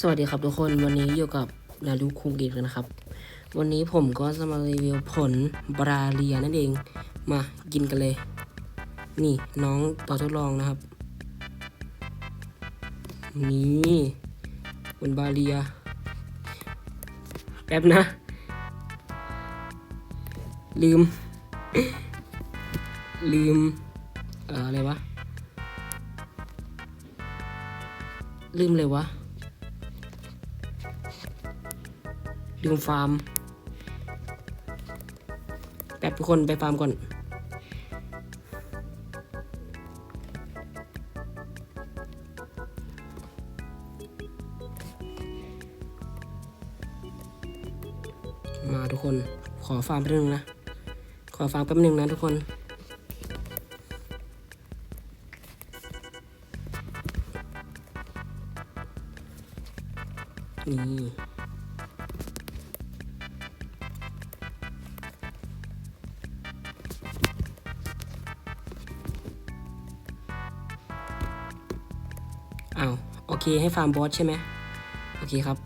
สวัสดีครับทุกคนวันนี้อยู่กับนารุคุงกิกันนะครับ วันนี้ผมก็จะมารีวิวผลบราเลียนั่นเองมากินกันเลย นี่น้องต่อทดลองนะครับ นี่ผลบราเลีย แป๊บนะ ลืม ลืมเอ่ออะไรวะ ลืมเลยวะ ลืมฟาร์มแป๊บทุกคนไปฟาร์มก่อน มาทุกคนขอฟาร์มแป๊บนึงนะ ขอฟาร์มแป๊บนึงนะทุกคนนี่ เคให้ฟาร์มบอสใช่ไหมโอเคครับ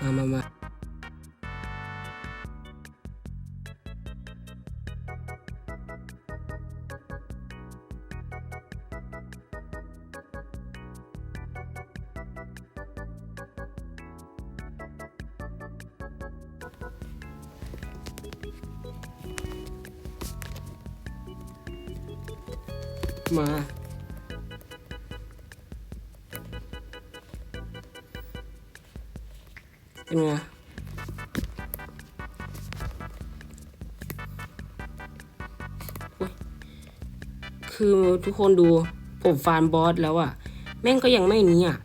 มามามามา เป็นไงคือทุกคนดูผมฟาร์มบอสแล้วอะแม่งก็ยังไม่นี้อะ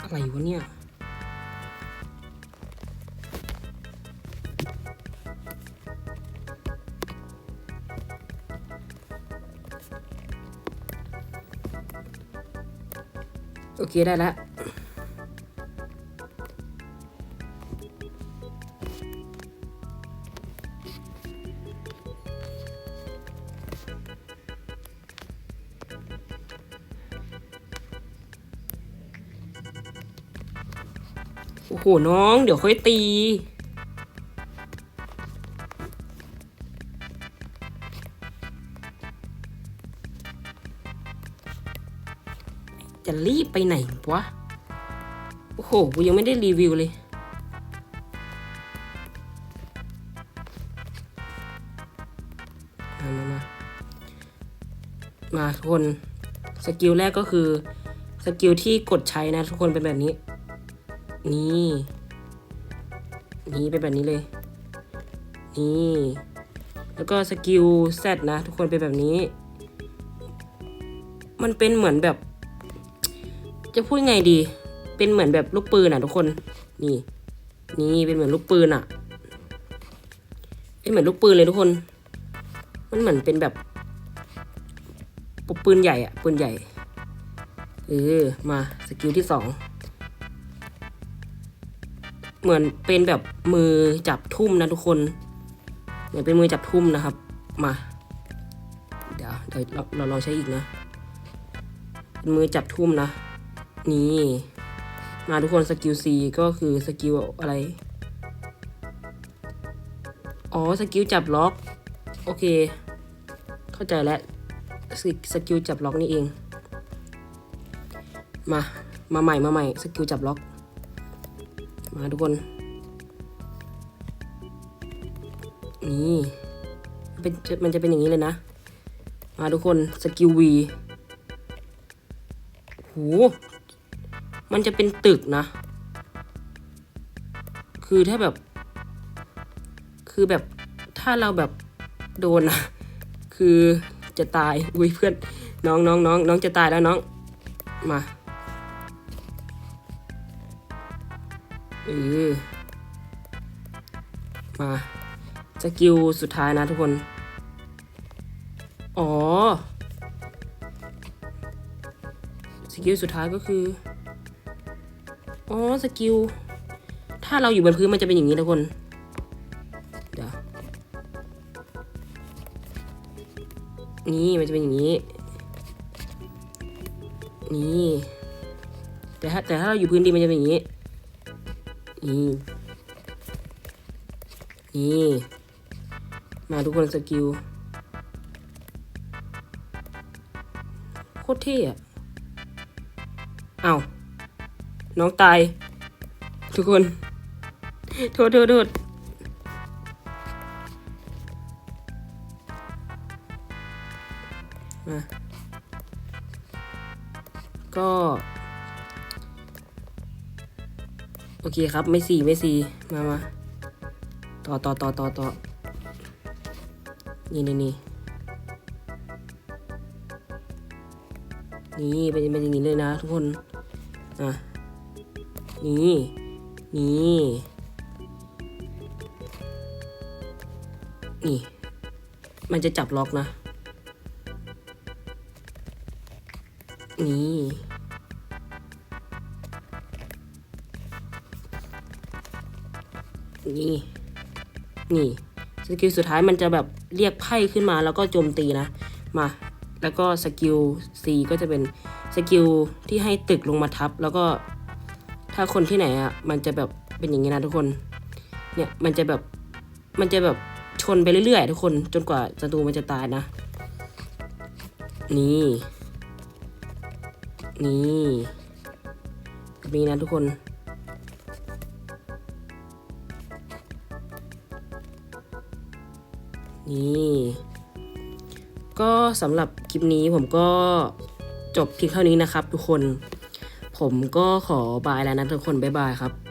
อะไรวะเนี่ย โอเคได้แล้วโอ้โหน้อง เดี๋ยวค่อยตี จะรีบไปไหนวะ โอ้โห กูยังไม่ได้รีวิวเลย มามามามาทุกคน สกิลแรกก็คือ สกิลที่กดใช้นะทุกคนเป็นแบบนี้ นี่ นี่เป็นแบบนี้เลย นี่ แล้วก็สกิลแซดนะ ทุกคนเป็นแบบนี้ มันเป็นเหมือนแบบ จะพูดไงดี เป็นเหมือนแบบลูกปืนอะทุกคน นี่ นี่เป็นเหมือนลูกปืนอะเป็นเหมือนลูกปืนเลยทุกคน มันเหมือนเป็นแบบปืนใหญ่อะปืนใหญ่ เออ มาสกิลที่สอง เหมือนเป็นแบบมือจับทุ่มนะทุกคน เหมือนเป็นมือจับทุ่มนะครับ มา เดี๋ยวเดี๋ยวเราเราลองใช้อีกนะเป็นมือจับทุ่มนะ นี่ มาทุกคนสกิล C ก็คือสกิลอะไร อ๋อสกิลจับล็อก โอเค เข้าใจแล้วสสกิลจับล็อกนี่เอง มา มาใหม่มาใหม่สกิลจับล็อก มาทุกคน นี่เป็นมันจะเป็นอย่างนี้เลยนะ มาทุกคนสกิล V โห มันจะเป็นตึกนะ คือถ้าแบบ คือแบบถ้าเราแบบโดนนะคือจะตายอุ้ยเพื่อนน้องน้องน้องน้องจะตายแล้วน้อง มาเออมาสกิลสุดท้ายนะทุกคน อ๋อ สกิลสุดท้ายก็คือ อ๋อสกิล ถ้าเราอยู่บนพื้นมันจะเป็นอย่างนี้ทุกคน เดี๋ยว นี่มันจะเป็นอย่างนี้ นี่ แต่ถ้าแต่ถ้าเราอยู่พื้นดินมันจะเป็นอย่างนี้ นี่ นี่ มาทุกคนสกิล โคตรเท่อะ น้องตาย ทุกคน โทษโทษโทษมาก็ โอเคครับ ไม่สี่ไม่สี่มามาต่อต่อต่อต่อต่อนี่นี่นี่นี่เป็นเป็นอย่างนี้เลยนะทุกคน อะ นี่นี่นี่ มันจะจับล็อกนะ นี่ นี่ นี่ สกิลสุดท้ายมันจะแบบเรียกไพ่ขึ้นมาแล้วก็โจมตีนะ มา แล้วก็สกิล C ก็จะเป็นสกิลที่ให้ตึกลงมาทับ แล้วก็ ถ้าคนที่ไหนอะ มันจะแบบเป็นอย่างนี้นะทุกคน เนี่ยมันจะแบบมันจะแบบชนไปเรื่อยๆทุกคนจนกว่าศัตรูมันจะตายนะ นี่ นี่แบบนี้นะทุกคนนี่ก็สำหรับคลิปนี้ผมก็จบเพียงเท่านี้นะครับทุกคน ผมก็ขอบายแล้วนะทุกคนบ๊ายบายครับ